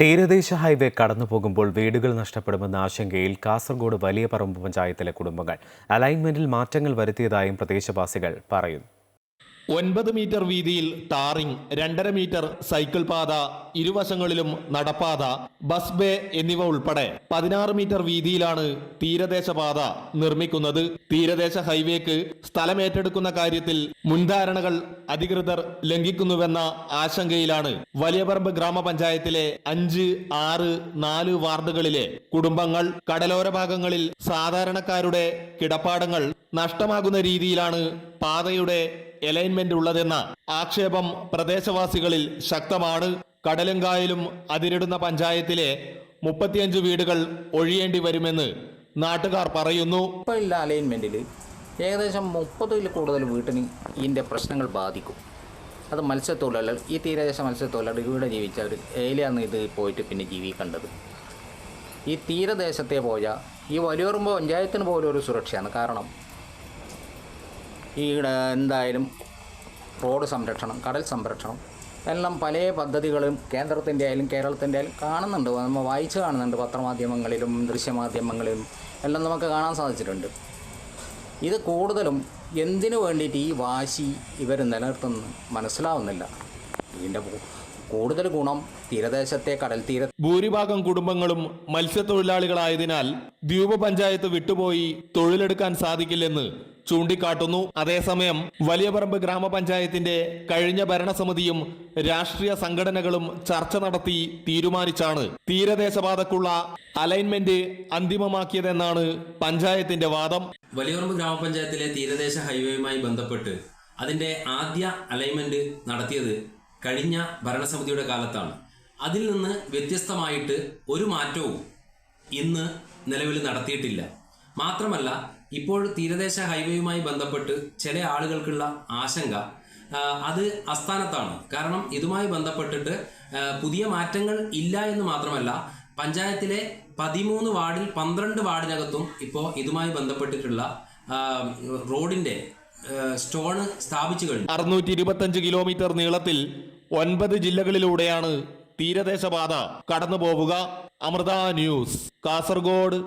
തീരദേശ ഹൈവേ കടന്നു പോകുമ്പോൾ വീടുകൾ നഷ്ടപ്പെടുമെന്ന ആശങ്കയിൽ കാസർഗോഡ് വലിയ പറമ്പ് പഞ്ചായത്തിലെ കുടുംബങ്ങൾ. അലൈൻമെന്റിൽ മാറ്റങ്ങൾ വരുത്തിയതായും പ്രദേശവാസികൾ പറയുന്നു. ഒൻപത് മീറ്റർ വീതിയിൽ ടാറിംഗ് രണ്ടര മീറ്റർ സൈക്കിൾ പാത ഇരുവശങ്ങളിലും നടപ്പാത ബസ് ബേ എന്നിവ ഉൾപ്പെടെ പതിനാറ് മീറ്റർ വീതിയിലാണ് തീരദേശ പാത നിർമ്മിക്കുന്നത്. തീരദേശ ഹൈവേക്ക് സ്ഥലമേറ്റെടുക്കുന്ന കാര്യത്തിൽ മുൻധാരണകൾ അധികൃതർ ലംഘിക്കുന്നുവെന്ന ആശങ്കയിലാണ് വലിയപറമ്പ് ഗ്രാമപഞ്ചായത്തിലെ അഞ്ച് ആറ് നാല് വാർഡുകളിലെ കുടുംബങ്ങൾ. കടലോര ഭാഗങ്ങളിൽ സാധാരണക്കാരുടെ കിടപ്പാടങ്ങൾ നഷ്ടമാകുന്ന രീതിയിലാണ് പാതയുടെ അലൈൻമെന്റ് ഉള്ളതെന്ന ആക്ഷേപം പ്രദേശവാസികളിൽ ശക്തമാണ്. കടലും കായലും അതിരിടുന്ന പഞ്ചായത്തിലെ മുപ്പത്തിയഞ്ച് വീടുകൾ ഒഴിയേണ്ടി വരുമെന്ന് നാട്ടുകാർ പറയുന്നു. അലൈൻമെന്റിൽ ഏകദേശം മുപ്പതിൽ കൂടുതൽ വീട്ടിന് ഇതിന്റെ പ്രശ്നങ്ങൾ ബാധിക്കും. അത് മത്സ്യത്തൊഴിലാളികൾ ഈ തീരദേശ മത്സ്യത്തൊഴിലാളികൾ ഇവിടെ ജീവിച്ചവർ ഏലിയാണ് ഇത് പോയിട്ട് പിന്നെ ജീവിക്കേണ്ടത്. ഈ തീരദേശത്തെ പോയ ഈ വലിയ പഞ്ചായത്തിന് പോലും ഒരു സുരക്ഷയാണ്. കാരണം ഈടെ എന്തായാലും റോഡ് സംരക്ഷണം കടൽ സംരക്ഷണം എല്ലാം പല പദ്ധതികളും കേന്ദ്രത്തിന്റെ ആയാലും കേരളത്തിന്റെ ആയാലും കാണുന്നുണ്ട്. നമ്മൾ വായിച്ച് കാണുന്നുണ്ട് പത്രമാധ്യമങ്ങളിലും ദൃശ്യമാധ്യമങ്ങളിലും. എല്ലാം നമുക്ക് കാണാൻ സാധിച്ചിട്ടുണ്ട്. ഇത് കൂടുതലും എന്തിനു വേണ്ടിയിട്ട് ഈ വാശി ഇവർ നിലനിർത്തുന്നു മനസ്സിലാവുന്നില്ല. ഇതിന്റെ കൂടുതൽ ഗുണം തീരദേശത്തെ കടൽ തീര ഭൂരിഭാഗം കുടുംബങ്ങളും മത്സ്യത്തൊഴിലാളികളായതിനാൽ ദ്വീപ് പഞ്ചായത്ത് വിട്ടുപോയി തൊഴിലെടുക്കാൻ സാധിക്കില്ലെന്ന് ചൂണ്ടിക്കാട്ടുന്നു. അതേസമയം വലിയപറമ്പ് ഗ്രാമപഞ്ചായത്തിന്റെ കഴിഞ്ഞ ഭരണസമിതിയും രാഷ്ട്രീയ സംഘടനകളും ചർച്ച നടത്തി തീരുമാനിച്ചാണ് തീരദേശപാതക്കുള്ള അലൈൻമെന്റ് അന്തിമമാക്കിയതെന്നാണ് പഞ്ചായത്തിന്റെ വാദം. വലിയപറമ്പ് ഗ്രാമപഞ്ചായത്തിലെ തീരദേശ ഹൈവേയുമായി ബന്ധപ്പെട്ട് അതിന്റെ ആദ്യ അലൈൻമെന്റ് നടത്തിയത് കഴിഞ്ഞ ഭരണസമിതിയുടെ കാലത്താണ്. അതിൽ നിന്ന് വ്യത്യസ്തമായിട്ട് ഒരു മാറ്റവും ഇന്ന് നിലവിൽ നടത്തിയിട്ടില്ല. മാത്രമല്ല ഇപ്പോൾ തീരദേശ ഹൈവേയുമായി ബന്ധപ്പെട്ട് ചില ആളുകൾക്കുള്ള ആശങ്ക അത് അസ്ഥാനത്താണ്. കാരണം ഇതുമായി ബന്ധപ്പെട്ടിട്ട് പുതിയ മാറ്റങ്ങൾ ഇല്ല എന്ന് മാത്രമല്ല പഞ്ചായത്തിലെ പതിമൂന്ന് വാർഡിൽ പന്ത്രണ്ട് വാർഡിനകത്തും ഇപ്പോൾ ഇതുമായി ബന്ധപ്പെട്ടിട്ടുള്ള റോഡിന്റെ സ്റ്റോണ് സ്ഥാപിച്ചു കഴിഞ്ഞു. അറുന്നൂറ്റി കിലോമീറ്റർ നീളത്തിൽ ഒൻപത് ജില്ലകളിലൂടെയാണ് തീരദേശപാത കടന്നു പോവുക അമൃത ന്യൂസ് കാസർഗോഡ്.